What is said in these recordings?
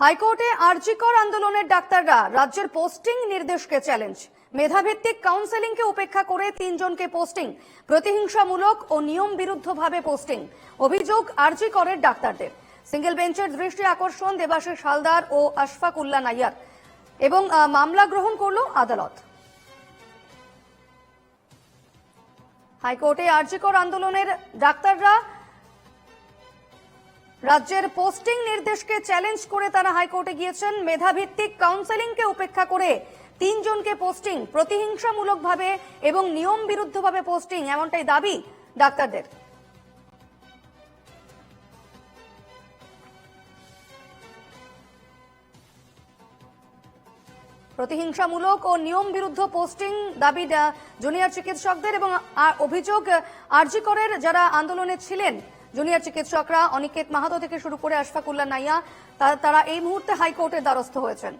হাইকোর্টে আরজিকর আন্দোলনের ডাক্তাররা রাজ্যের পোস্টিং নির্দেশকে চ্যালেঞ্জ মেধাভিত্তিক কাউন্সেলিংকে উপেক্ষা করে তিনজনকে পোস্টিং, প্রতিহিংসামূলক ও নিয়ম বিরুদ্ধভাবে পোস্টিং, অভিযোগ আরজিকরের ডাক্তারদের। সিঙ্গেল বেঞ্চের দৃষ্টি আকর্ষণ দেবাশিস হালদার ও আশফাক উল্লা নাইয়ার এবং মামলা গ্রহণ করল আদালত। হাইকোর্টে আরজিকর আন্দোলনের ডাক্তাররা রাজ্যের পোস্টিং নির্দেশকে চ্যালেঞ্জ করে তারা হাইকোর্টে গিয়েছেন। মেধাভিত্তিক কাউন্সেলিংকে উপেক্ষা করে তিনজনকে পোস্টিং প্রতিহিংসামূলকভাবে এবং নিয়ম বিরুদ্ধভাবে পোস্টিং এমনটাই দাবি ডাক্তারদের। প্রতিহিংসামূলক ও নিয়ম বিরুদ্ধ পোস্টিং দাবি জুনিয়র চিকিৎসকদের এবং অভিযোগ আরজিকরের যারা আন্দোলনে ছিলেন জুনিয়র চিকিৎসকরা অনিকেত মাহাতো থেকে শুরু করে আশফাকুল্লা নাইয়া তারা এই মুহূর্তে হাইকোর্টের দ্বারস্থ হয়েছেন।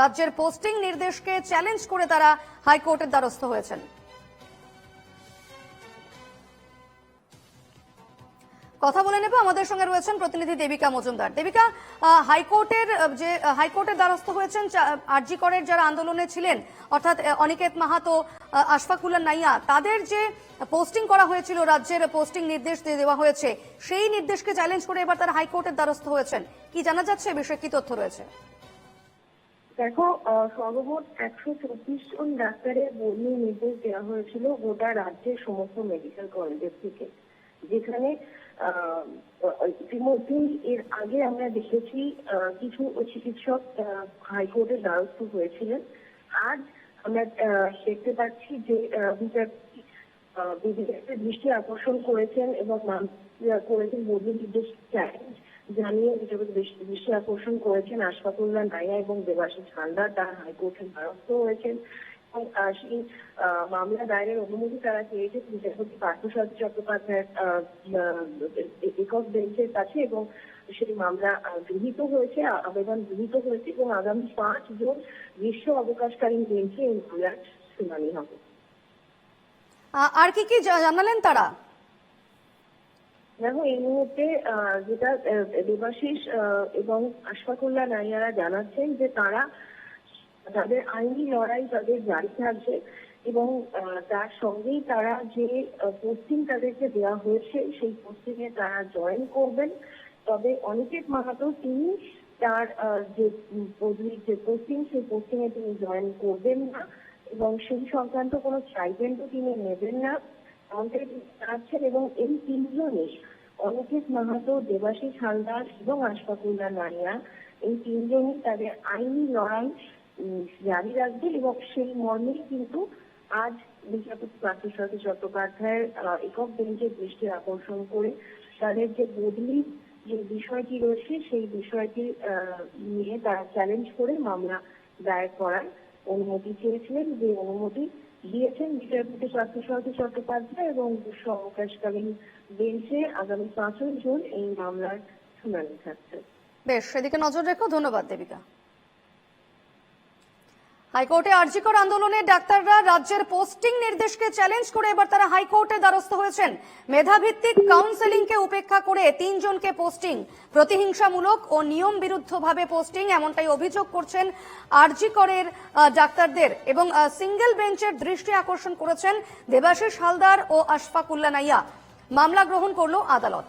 রাজ্যের পোস্টিং নির্দেশকে চ্যালেঞ্জ করে তারা হাইকোর্টের দ্বারস্থ হয়েছেন। কথা বলে নেব। আমাদের সঙ্গে রয়েছেন প্রতিনিধি দেবিকা মজুমদার। দেবিকা হাইকোর্টের যে হাইকোর্টের দ্বারস্থ হয়েছেন আরজি করের যারা আন্দোলনে ছিলেন অর্থাৎ অনিকেত মাহাতো আহ, আশফাকুল্লাহ নাইয়া তাদের যে পোস্টিং করা হয়েছিল রাজ্যের পোস্টিং নির্দেশ দিয়ে দেওয়া হয়েছে সেই নির্দেশকে চ্যালেঞ্জ করে এবার তারা হাইকোর্টের দ্বারস্থ হয়েছেন। কি জানা যাচ্ছে? বিষয়ে কি তথ্য রয়েছে? দেখো সর্বমোট একশো চব্বিশ জন ডাক্তারের বদলি নির্দেশ দেওয়া হয়েছিল গোটা রাজ্যের সমস্ত মেডিকেল কলেজের থেকে। যেখানে ইতিমধ্যেই এর আগে আমরা দেখেছি কিছু চিকিৎসক হাইকোর্টের দ্বারস্থ হয়েছিলেন। আজ আমরা দেখতে পাচ্ছি যে বিচারপতি বিধিজ্ঞানের দৃষ্টি আকর্ষণ করেছেন এবং করেছেন বদলি নির্দেশ চ্যালেঞ্জ জানিয়ে বিচারপতি দৃষ্টি আকর্ষণ করেছেন। আশফাকুল্লাহ নাইয়া এবং দেবাশিস হালদার তারা হাইকোর্টের দ্বারস্থ হয়েছেন। সেই আহ, মামলা দায়েরের অনুমতি তারা চেয়েছে বিচারপতি পার্থসারথী চট্টোপাধ্যায়ের একক বেঞ্চের কাছে এবং সেই মামলা গৃহীত হয়েছে আবেদন গৃহীত হয়েছে এবং আগামী পাঁচ জুন গ্রীষ্ম অবকাশকালীন বেঞ্চে এই মামলার শুনানি হবে। আর কি কি জানালেন তারা? দেখো এই মুহূর্তে যেটা দেবাশিস এবং আশফাকুল্লাহ নাইয়ারা জানাচ্ছেন যে তারা তাদের আইনি লড়াই তাদের জারি থাকবে এবং তার সঙ্গেই তারা যে পোস্টিং তাদেরকে দেওয়া হয়েছে, সেই পোস্টিং এ তারা জয়েন করবেন। তবে অনিকেত মাহাতো তিনি তার যে পদবির যে পোস্টিং সেই পোস্টিং এ তিনি জয়েন করবেন না এবং সেই সংক্রান্ত কোনো স্টাইপেন্ডও তিনি নেবেন না। তিনি এবং এই তিনজনই, অনিকেত মাহাতো, দেবাশিস হালদার এবং আশফাকুল্লাহ নাইয়া এই তিনজনই তাদের আইনি লড়াই জারি রাখবেন এবং সেই মর্মেই কিন্তু আজ বিচারপতি পার্থসারথী চট্টোপাধ্যায়ের একক বেঞ্চের দৃষ্টি আকর্ষণ করে তাদের যে বদলি যে বিষয়টি রয়েছে, সেই বিষয়টি নিয়ে তারা চ্যালেঞ্জ করে মামলা দায়ের করার অনুমতি চেয়েছিলেন, যে অনুমতি দিয়েছেন বিচারপতি পার্থসারথী চট্টোপাধ্যায় এবং অবকাশকালীন বেঞ্চে আগামী পাঁচই জুন এই মামলার শুনানি থাকছে। বেশ, সেদিকে নজর রেখো। ধন্যবাদ, দেবিকা। হাইকোর্টে আরজিকর আন্দোলনে ডাক্তাররা রাজ্যের পোস্টিং নির্দেশকে চ্যালেঞ্জ করে এবার তারা হাইকোর্টে দ্বারস্থ হয়েছেন। মেধাভিত্তিক কাউন্সেলিংকে উপেক্ষা করে তিনজনকে পোস্টিং। প্রতিহিংসামূলক ও নিয়ম বিরুদ্ধভাবে পোস্টিং এমনটাই অভিযোগ করছেন আরজিকরের ডাক্তারদের এবং সিঙ্গেল বেঞ্চের দৃষ্টি আকর্ষণ করেছেন দেবাশিস হালদার ও আশফাকুল্লা নাইয়া মামলা গ্রহণ করল আদালত।